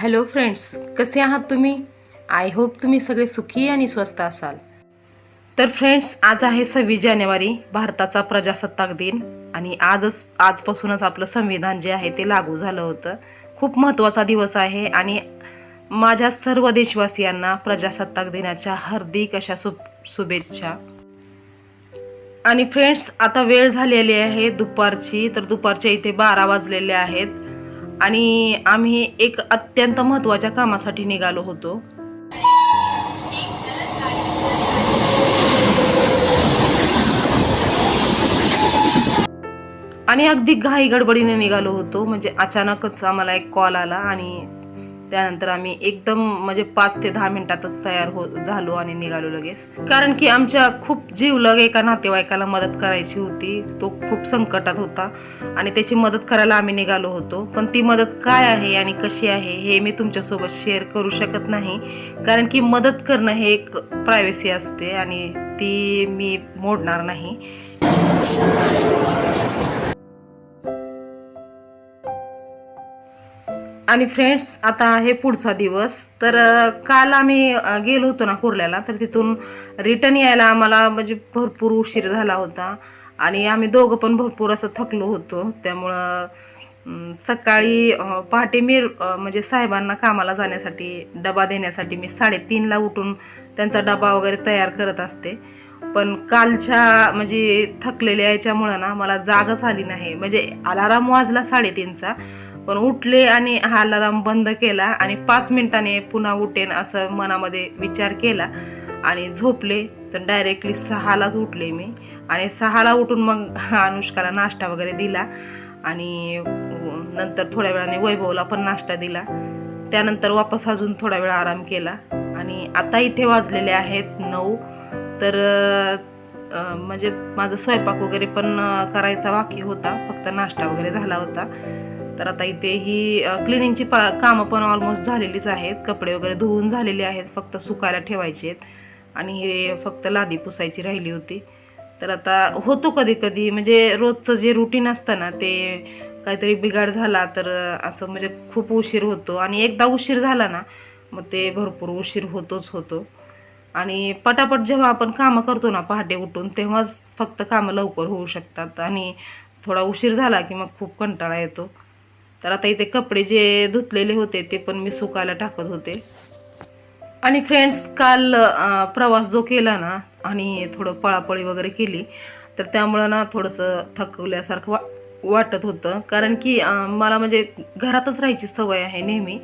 Hello friends कसे आहात तुम्ही? आय होप तुम्ही सगळे सुखी आणि स्वस्त असाल. तर फ्रेंड्स आज आहे सव्वीस जानेवारी भारताचा प्रजासत्ताक दिन आणि आजच आजपासूनच आपलं संविधान जे आहे ते लागू झालं होतं. खूप महत्त्वाचा दिवस आहे आणि माझ्या सर्व देशवासियांना प्रजासत्ताक दिनाच्या हार्दिक अशा सु शुभेच्छा. आणि फ्रेंड्स आता वेळ झालेली आहे दुपारची तर दुपारच्या इथे बारा वाजलेले आहेत. आणि आम्ही एक अत्यंत महत्त्वाच्या कामासाठी निघालो होतो. आणि अगदी घाई गडबडीने निघालो होतो. म्हणजे अचानकच आम्हाला एक कॉल आला आणि त्यानंतर आम्ही एकदम म्हणजे पाच ते दहा मिनिटातच तयार हो झालो आणि निघालो लगेच. कारण की आमच्या खूप जीवलग एका नातेवाईकाला मदत करायची होती. तो खूप संकटात होता आणि त्याची मदत करायला आम्ही निघालो होतो. पण ती मदत काय आहे आणि कशी आहे हे मी तुमच्यासोबत शेअर करू शकत नाही. कारण की मदत करणं हे एक प्रायव्हसी असते आणि ती मी मोडणार नाही. आणि फ्रेंड्स आता हे पुढचा दिवस. तर काल आम्ही गेलो होतो ना कुर्ल्याला तर तिथून रिटर्न यायला आम्हाला म्हणजे भरपूर उशीर झाला होता. आणि आम्ही दोघं पण भरपूर असं थकलो होतो. त्यामुळं सकाळी पहाटे मी म्हणजे साहेबांना कामाला जाण्यासाठी डबा देण्यासाठी मी साडेतीनला उठून त्यांचा डबा वगैरे तयार करत असते. पण कालच्या म्हणजे थकलेल्या याच्यामुळं ना मला जागच आली नाही. म्हणजे अलाराम वाजला साडेतीनचा. पण उठले आणि हा अलाराम बंद केला आणि पाच मिनिटाने पुन्हा उठेन असं मनामध्ये विचार केला आणि झोपले. तर डायरेक्टली सहालाच उठले मी. आणि सहाला उठून मग अनुष्काला नाश्ता वगैरे दिला आणि नंतर थोड्या वेळाने वैभवला पण नाश्ता दिला. त्यानंतर वापस अजून थोडा वेळ आराम केला. आणि आता इथे वाजलेले आहेत नऊ. तर म्हणजे माझा स्वयंपाक वगैरे पण करायचा बाकी होता. फक्त नाश्ता वगैरे झाला होता. तर आता इथे ही क्लिनिंगची पा कामं पण ऑलमोस्ट झालेलीच आहेत. कपडे वगैरे धुवून झालेले आहेत. फक्त सुकायला ठेवायचे आहेत. आणि हे फक्त लादी पुसायची राहिली होती. तर आता होतो कधी कधी म्हणजे रोजचं जे रुटीन असतं ना ते काहीतरी बिघाड झाला तर असं म्हणजे खूप उशीर होतो. आणि एकदा उशीर झाला ना मग ते भरपूर उशीर होतोच होतो. आणि पटापट जेव्हा आपण कामं करतो ना पहाटे उठून तेव्हाच फक्त कामं लवकर होऊ शकतात. आणि थोडा उशीर झाला की मग खूप कंटाळा येतो. तर आता इथे कपडे जे धुतलेले होते ते पण मी सुकायला टाकत होते. आणि फ्रेंड्स काल प्रवास जो केला ना आणि थोडं पळापळी वगैरे केली तर त्यामुळं ना थोडंसं थकवल्यासारखं वा वाटत होतं. कारण की मला म्हणजे घरातच राहायची सवय आहे नेहमी.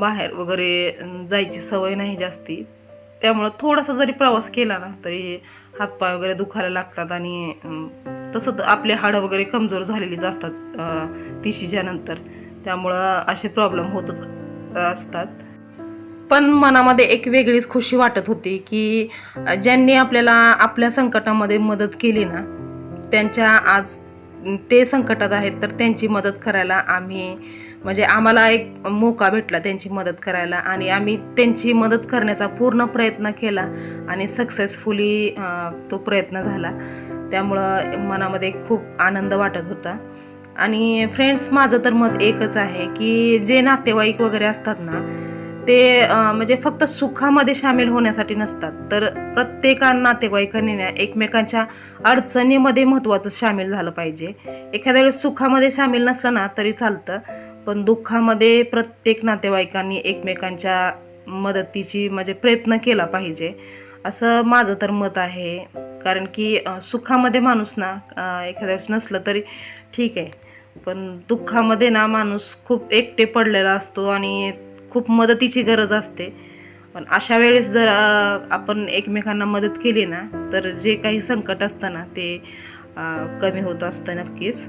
बाहेर वगैरे जायची सवय नाही जास्ती. त्यामुळं थोडासा जरी प्रवास केला ना तरी हातपाय वगैरे दुखायला लागतात आणि तसं आपले हाडं वगैरे कमजोर झालेलीच असतात तिशीच्यानंतर. त्यामुळं असे प्रॉब्लेम होतच असतात. पण मनामध्ये एक वेगळीच खुशी वाटत होती की ज्यांनी आपल्याला आपल्या संकटामध्ये मदत केली ना त्यांच्या आज ते संकटात आहेत तर त्यांची मदत करायला आम्ही म्हणजे आम्हाला एक मोका भेटला त्यांची मदत करायला आणि आम्ही त्यांची मदत करण्याचा पूर्ण प्रयत्न केला आणि सक्सेसफुली तो प्रयत्न झाला. त्यामुळं मनामध्ये खूप आनंद वाटत होता. आणि फ्रेंड्स माझं तर मत एकच आहे की जे नातेवाईक वगैरे असतात ना ते म्हणजे फक्त सुखामध्ये सामील होण्यासाठी नसतात. तर प्रत्येका नातेवाईकांनी ना एकमेकांच्या अडचणीमध्ये महत्त्वाचं सामील झालं पाहिजे. एखाद्या वेळेस सुखामध्ये सामील नसलं ना तरी चालतं. पण दुःखामध्ये प्रत्येक नातेवाईकांनी एकमेकांच्या मदतीची म्हणजे प्रयत्न केला पाहिजे. असं माझं तर मत आहे. कारण की सुखामध्ये माणूस ना एखाद्या वेळेस नसलं तरी ठीक आहे. पण दुःखामध्ये ना माणूस खूप एकटे पडलेला असतो आणि खूप मदतीची गरज असते. पण अशा वेळेस जर आपण एकमेकांना मदत केली ना तर जे काही संकट असतं ना ते कमी होत असतं नक्कीच.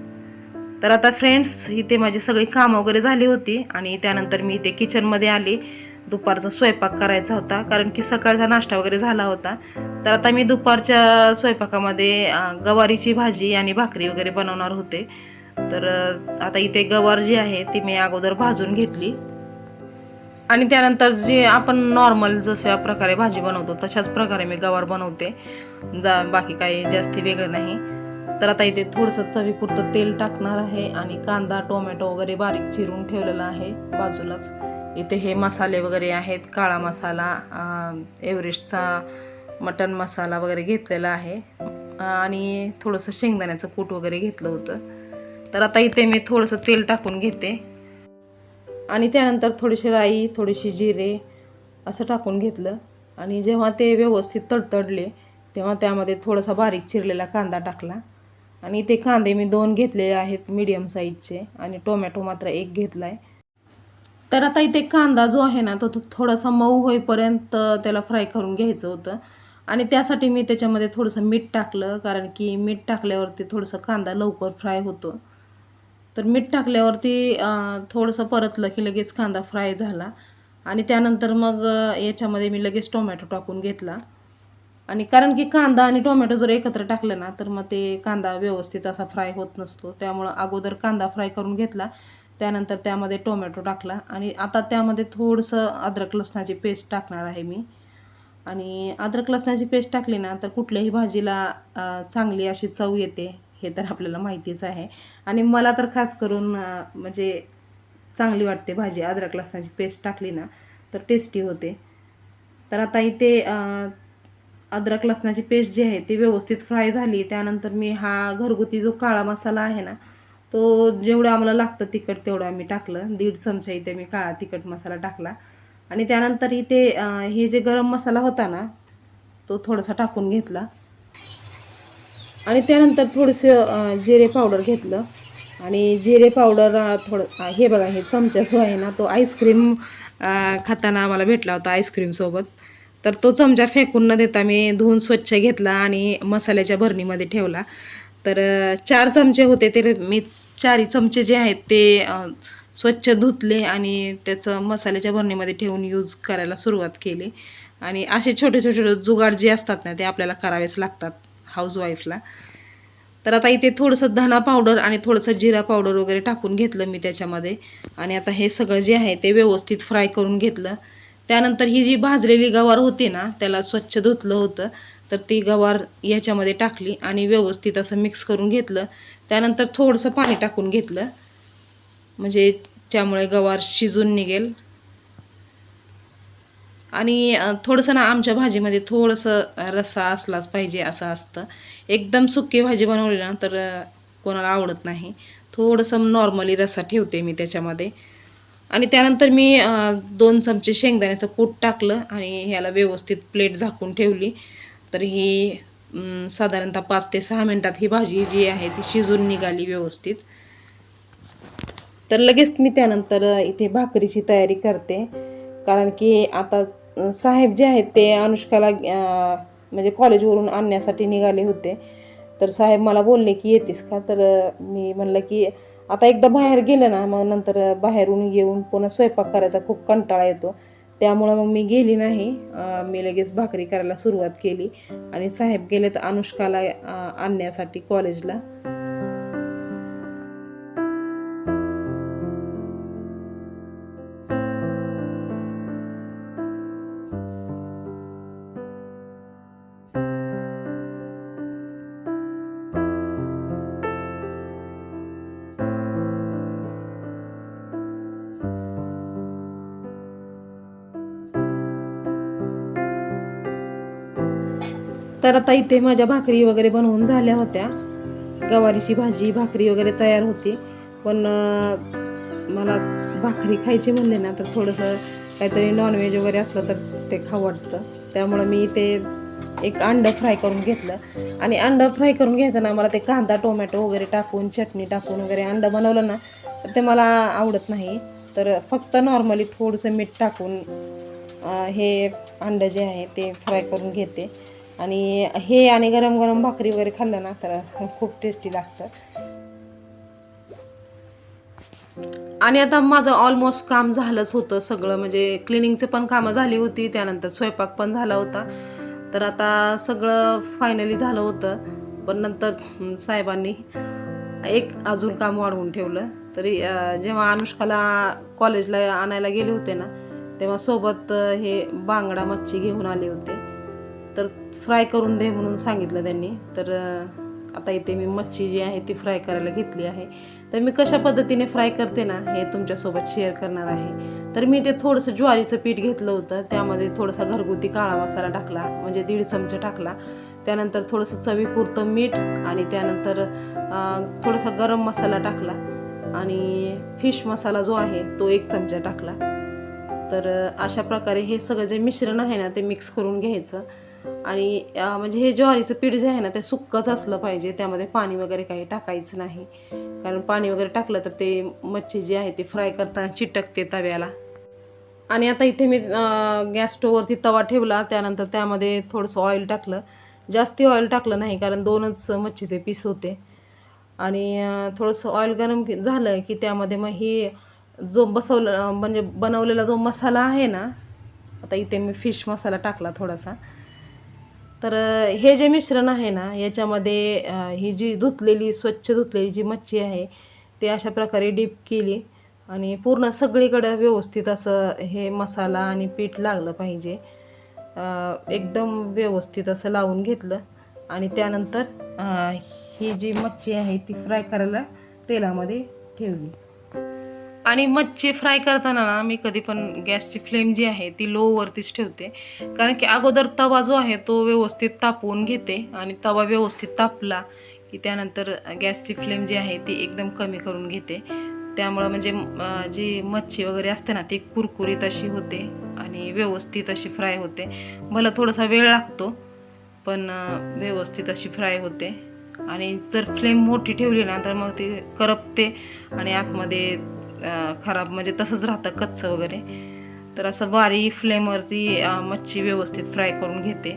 तर आता फ्रेंड्स इथे माझी सगळी कामं वगैरे झाली होती आणि त्यानंतर मी इथे किचनमध्ये आले. दुपारचा स्वयंपाक करायचा होता कारण की सकाळचा नाश्ता वगैरे झाला होता. तर आता मी दुपारच्या स्वयंपाकामध्ये गवारीची भाजी आणि भाकरी वगैरे बनवणार होते. तर आता इथे गवार जी आहे ती मी अगोदर भाजून घेतली. आणि त्यानंतर जे आपण नॉर्मल जशा प्रकारे भाजी बनवतो तशाच प्रकारे मी गवार बनवते. जा बाकी काही जास्ती वेगळं नाही. तर आता इथे थोडंसं चवीपुरतं तेल टाकणार आहे आणि कांदा टोमॅटो वगैरे बारीक चिरून ठेवलेला आहे बाजूलाच. इथे हे मसाले वगैरे आहेत काळा मसाला एव्हरेस्टचा मटन मसाला वगैरे घेतलेला आहे. आणि थोडंसं शेंगदाण्याचं कूट वगैरे घेतलं होतं. तर आता इथे मी थोडंसं तेल टाकून घेते. आणि त्यानंतर थोडीशी राई थोडीशी जिरे असं टाकून घेतलं. आणि जेव्हा ते व्यवस्थित तडतडले तेव्हा त्यामध्ये थोडासा बारीक चिरलेला कांदा टाकला. आणि ते कांदे मी दोन घेतलेले आहेत मीडियम साईजचे आणि टोमॅटो मात्र एक घेतला आहे तर आता इथे कांदा जो आहे ना तो तो थोडासा मऊ होईपर्यंत त्याला फ्राय करून घ्यायचं होतं. आणि त्यासाठी मी त्याच्यामध्ये थोडंसं मीठ टाकलं कारण की मीठ टाकल्यावरती थोडंसं कांदा लवकर फ्राय होतो. तर मीठ टाकल्यावरती थोडंसं परतलं की लगेच कांदा फ्राय झाला. आणि त्यानंतर मग याच्यामध्ये मी लगेच टोमॅटो टाकून घेतला. आणि कारण की कांदा आणि टोमॅटो जर एकत्र टाकलं ना तर मग ते कांदा व्यवस्थित असा फ्राय होत नसतो. त्यामुळं अगोदर कांदा फ्राय करून घेतला. त्यानंतर त्यामध्ये टोमॅटो टाकला आणि आता त्यामध्ये थोडंसं अद्रक लसणाची पेस्ट टाकणार आहे मी. आणि अद्रक लसणाची पेस्ट टाकली ना तर कुठल्याही भाजीला चांगली अशी चव येते हे तर आपल्याला माहितीच आहे. आणि मला तर खास करून म्हणजे चांगली वाटते भाजी अद्रक लसणाची पेस्ट टाकली ना तर टेस्टी होते. तर आता इथे अद्रक लसणाची पेस्ट जी आहे ती व्यवस्थित फ्राय झाली. त्यानंतर मी हा घरगुती जो काळा मसाला आहे ना तो जेवढं आम्हाला लागतं तिखट तेवढं आम्ही टाकलं. दीड चमचा इथे मी काळा तिखट मसाला टाकला. आणि त्यानंतर इथे हे जे गरम मसाला होता ना तो थोडासा टाकून घेतला. आणि त्यानंतर थोडंसं जिरे पावडर घेतलं. आणि जिरे पावडर थोडं हे बघा हे चमचा जो आहे ना तो आईस्क्रीम खाताना आम्हाला भेटला होता आईस्क्रीमसोबत तर तो चमचा फेकून न देता मी धुवून स्वच्छ घेतला आणि मसाल्याच्या भरणीमध्ये ठेवला. तर चार चमचे होते ते मी चारी चमचे जे आहेत ते स्वच्छ धुतले आणि त्याचं मसाल्याच्या भरणीमध्ये ठेवून यूज करायला सुरुवात केली. आणि असे छोटे छोटे जुगाड जे असतात ना ते आपल्याला करावेच लागतात हाऊसवाईफला तर आता इथे थोडंसं धना पावडर आणि थोडंसं जिरा पावडर वगैरे टाकून घेतलं मी त्याच्यामध्ये. आणि आता हे सगळं जे आहे ते व्यवस्थित फ्राय करून घेतलं. त्यानंतर ही जी भाजलेली गवार होती ना त्याला स्वच्छ धुतलं होतं. तर ती गवार याच्यामध्ये टाकली आणि व्यवस्थित असं मिक्स करून घेतलं. त्यानंतर थोडंसं पाणी टाकून घेतलं. म्हणजे त्यामुळे गवार शिजून निघेल. आणि थोडंसं ना आमच्या भाजीमध्ये थोडंसं रस्सा असलाच पाहिजे असं असतं. एकदम सुकी भाजी बनवली ना तर कोणाला आवडत नाही. थोडंसं नॉर्मली रस्सा ठेवते मी त्याच्यामध्ये. आणि त्यानंतर मी दोन चमचे शेंगदाण्याचं कूट टाकलं आणि ह्याला व्यवस्थित प्लेट झाकून ठेवली. तर ही साधारणतः पाच ते सहा मिनटात ही भाजी जी आहे ती शिजून निघाली व्यवस्थित. तर लगेच मी त्यानंतर इथे भाकरीची तयारी करते. कारण की आता साहेब जे आहेत ते अनुष्काला म्हणजे कॉलेजवरून आणण्यासाठी निघाले होते. तर साहेब मला बोलले की येतेस का? तर मी म्हणलं की आता एकदा बाहेर गेलं ना मग नंतर बाहेरून येऊन पुन्हा स्वयंपाक करायचा खूप कंटाळा येतो. त्यामुळं मग मी गेली नाही. मी लगेच भाकरी करायला सुरुवात केली. आणि साहेब गेले तर अनुष्काला आणण्यासाठी कॉलेजला तर आता इथे माझ्या भाकरी वगैरे बनवून झाल्या होत्या. गवारीची भाजी भाकरी वगैरे तयार होती. पण मला भाकरी खायची म्हणले ना तर थोडंसं काहीतरी नॉनव्हेज वगैरे असलं तर ते खाऊ वाटतं. त्यामुळं मी ते एक अंडं फ्राय करून घेतलं. आणि अंडं फ्राय करून घ्यायचं मला ते कांदा टोमॅटो वगैरे टाकून चटणी टाकून वगैरे अंडं बनवलं ना तर ते मला आवडत नाही. तर फक्त नॉर्मली थोडंसं मीठ टाकून हे अंडं जे आहे ते फ्राय करून घेते. आणि हे आणि गरम गरम भाकरी वगैरे खाल्लं ना तर खूप टेस्टी लागतं. आणि आता माझं ऑलमोस्ट काम झालंच होतं सगळं. म्हणजे क्लिनिंगचं पण कामं झाली होती त्यानंतर स्वयंपाक पण झाला होता. तर आता सगळं फायनली झालं होतं. पण नंतर साहेबांनी एक अजून काम वाढवून ठेवलं. तरी जेव्हा अनुष्काला कॉलेजला आणायला गेले होते ना तेव्हा सोबत हे बांगडा मच्छी घेऊन आले होते. तर फ्राय करून दे म्हणून सांगितलं त्यांनी. तर आता इथे मी मच्छी जी आहे ती फ्राय करायला घेतली आहे. तर मी कशा पद्धतीने फ्राय करते ना हे तुमच्यासोबत शेअर करणार आहे. तर मी ते थोडंसं ज्वारीचं पीठ घेतलं होतं. त्यामध्ये थोडासा घरगुती काळा मसाला टाकला म्हणजे दीड चमचा टाकला. त्यानंतर थोडंसं चवीपुरतं मीठ आणि त्यानंतर थोडासा गरम मसाला टाकला. आणि फिश मसाला जो आहे तो एक चमचा टाकला. तर अशा प्रकारे हे सगळं जे मिश्रण आहे ना ते मिक्स करून घ्यायचं. आणि म्हणजे हे ज्वारीचं पीठ जे आहे ना ते सुक्कच असलं पाहिजे. त्यामध्ये पाणी वगैरे काही टाकायचं नाही. कारण पाणी वगैरे टाकलं तर ते मच्छी जी आहे ती फ्राय करताना चिटकते तव्याला. आणि आता इथे मी गॅस स्टोववरती तवा ठेवला. त्यानंतर त्यामध्ये थोडंसं ऑइल टाकलं. जास्ती ऑइल टाकलं नाही कारण दोनच मच्छीचे पीस होते. आणि थोडंसं ऑइल गरम झालं की त्यामध्ये मग ही जो बसवलं म्हणजे बनवलेला जो मसाला आहे ना आता इथे मी फिश मसाला टाकला थोडासा. तर हे जे मिश्रण आहे ना याच्यामध्ये ही जी धुतलेली स्वच्छ धुतलेली जी मच्छी आहे ते अशा प्रकारे डीप केली आणि पूर्ण सगळीकडं व्यवस्थित असं हे मसाला आणि पीठ लागलं पाहिजे. एकदम व्यवस्थित असं लावून घेतलं आणि त्यानंतर ही जी मच्छी आहे ती फ्राय करायला तेलामध्ये ठेवली. आणि मच्छी फ्राय करताना ना मी कधी पण गॅसची फ्लेम जी आहे ती लोवरतीच ठेवते. कारण की अगोदर तवा जो आहे तो व्यवस्थित तापवून घेते आणि तवा व्यवस्थित तापला की त्यानंतर गॅसची फ्लेम जी आहे ती एकदम कमी करून घेते. त्यामुळं म्हणजे जी मच्छी वगैरे असते ना ती कुरकुरीत अशी होते आणि व्यवस्थित अशी फ्राय होते. मला थोडासा वेळ लागतो पण व्यवस्थित अशी फ्राय होते. आणि जर फ्लेम मोठी ठेवली ना तर मग ती करपते आणि आतमध्ये खराब म्हणजे तसंच राहतं कच्चं वगैरे. तर असं बारीक फ्लेमवरती मच्छी व्यवस्थित फ्राय करून घेते.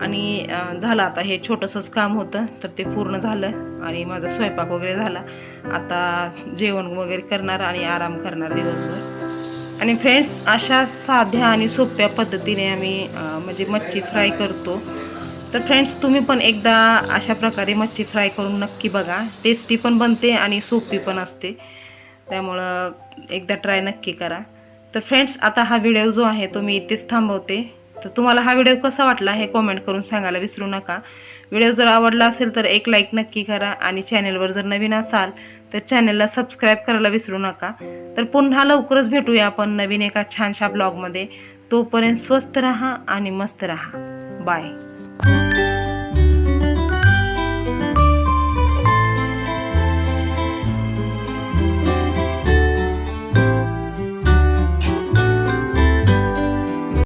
आणि झालं आता हे छोटंसंच काम होतं तर ते पूर्ण झालं आणि माझा स्वयंपाक वगैरे झाला. आता जेवण वगैरे करणार आणि आराम करणार दिवसभर. आणि फ्रेंड्स अशा साध्या आणि सोप्या पद्धतीने आम्ही म्हणजे मच्छी फ्राय करतो. तर फ्रेंड्स तुम्ही पण एकदा अशा प्रकारे मच्छी फ्राय करून नक्की बघा. टेस्टी पण बनते आणि सोपी पण असते. त्यामुळं एकदा ट्राय नक्की करा. तर फ्रेंड्स आता हा व्हिडिओ जो आहे तो मी इथेच थांबवते. तर तुम्हाला हा व्हिडिओ कसा वाटला हे कॉमेंट करून सांगायला विसरू नका. व्हिडिओ जर आवडला असेल तर एक लाईक नक्की करा आणि चॅनेलवर जर नवीन असाल तर चॅनेलला सबस्क्राईब करायला विसरू नका. तर पुन्हा लवकरच भेटूया आपण नवीन एका छानशा ब्लॉगमध्ये तोपर्यंत स्वस्त रहा आणि मस्त रहा. बाय